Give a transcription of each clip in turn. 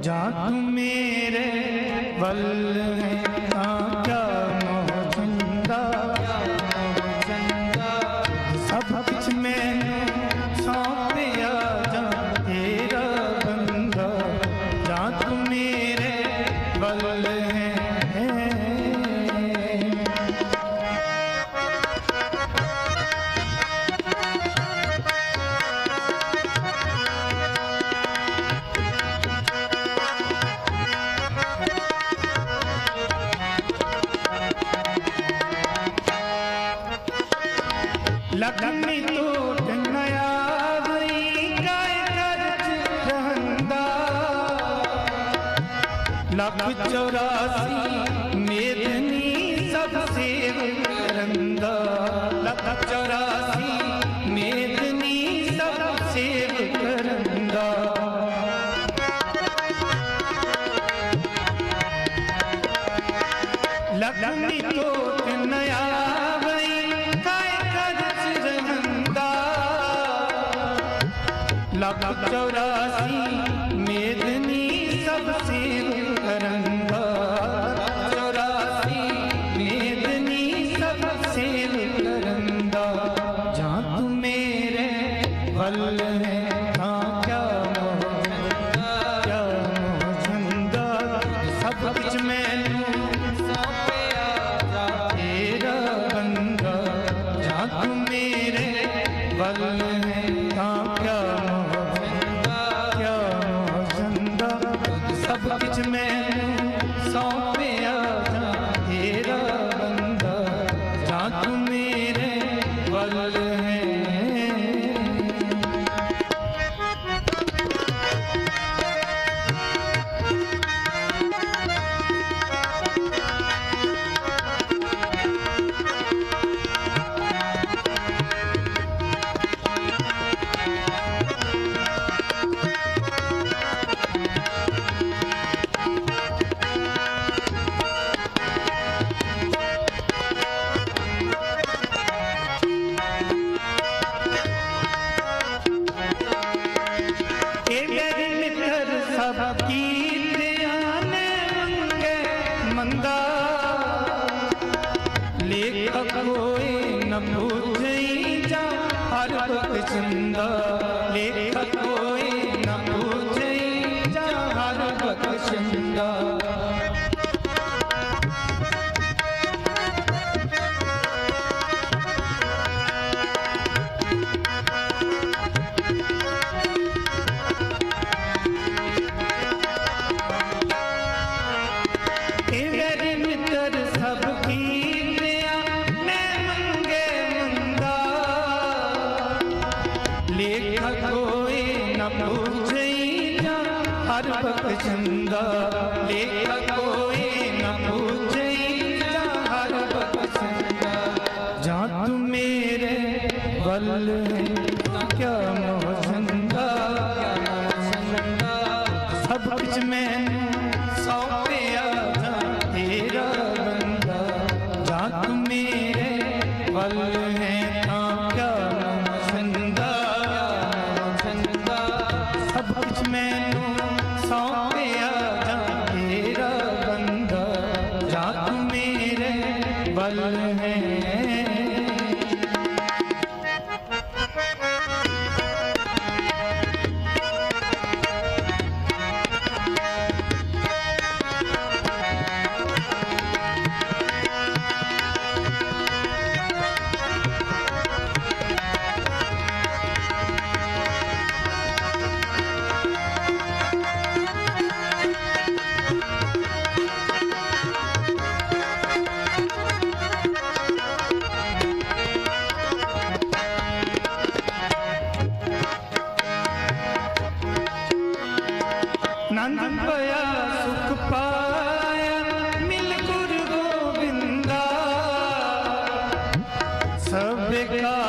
ਜਾਂ ਤੂੰ ਮੇਰੇ ਵੱਲ ਹੈ। ਲਖਮੀ ਟੋਟ ਨਇਆ ਗਈ ਕਾਇ ਕਰਜ ਰਹੰਦਾ ਲੱਖ ਚੌਰਾਸੀ ਮੇਦਨੀ ਸਭ ਸੇਵ ਕਰੰਦਾ ਲੱਖ ਚੌਰਾਸੀ ਮੇਦਨੀ ਸਭ ਸੇਵ ਕਰੰਦਾ ਲਖਮੀ ਟੋਟ ਨਇਆ ਗਈ ਲੱਖ ਚੌਰਾਸੀ ਮੇਦਨੀ ਸਭ ਸੇਵ ਕਰੰਦਾ ਚੌਰਾਸੀ ਮੇਦਨੀ ਸਭ ਸੇਵ ਕਰੰਦਾ ਜਾਂ ਤੂੰ ਮੇਰੇ ਵੱਲ ਹੈ ਤਾਂ ਕਿਆ ਮੋਹ ਕਿਆ ਮੋਹ ਸਭ ਲੇਖ ਕੋਈ ਨ ਬੂਝਈ ਜਾ ਹਰ ਵਕਤ ਚੰਦਾ ਲੇਖ ਕੋਈ ਨ ਬੂਝਈ ਜਾ ਇਹ ਹਰ ਲੇਖ ਕੋਈ ਨਾ ਪੁੱਛਈ ਜਾ ਹਰ ਵਕਤ ਜਾਂ ਤੂੰ ਮੇਰੇ ਵੱਲ ਹੈ ਕਿਆ ਮੋਹ ਸਭ ਕੁਝ ਮੈਨੂੰ ਸਭ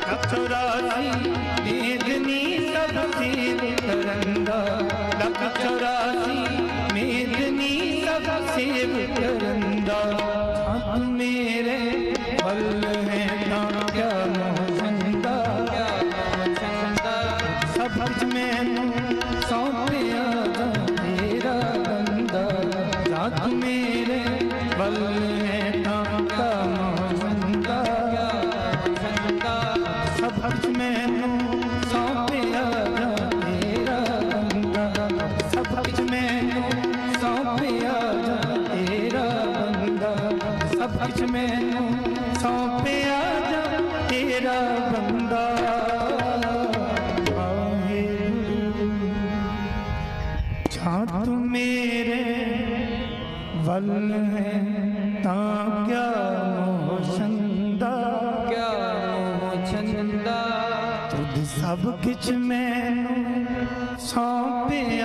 लख चौरासी मेदनी सबसे बिखरंदा लख चौरासी मेदनी सबसे बिखरंदा हम मेरे फल हैं ना क्या मोहनदा सब हज मैनू सौंपिया तेरा बंदा रात मेरे बल ਮੈਨੂੰ ਸੌਂਪਿਆ ਜਾ ਤੇਰਾ ਬੰਦਾ। ਜਾਂ ਤੂੰ ਮੇਰੇ ਵੱਲ ਹੈ ਤਾਂ ਕਿਆ ਮੋਹਸੰਦਾ ਤੁਧ ਸਭ ਕਿਛ ਮੈਨੂੰ ਸੌਂਪਿਆ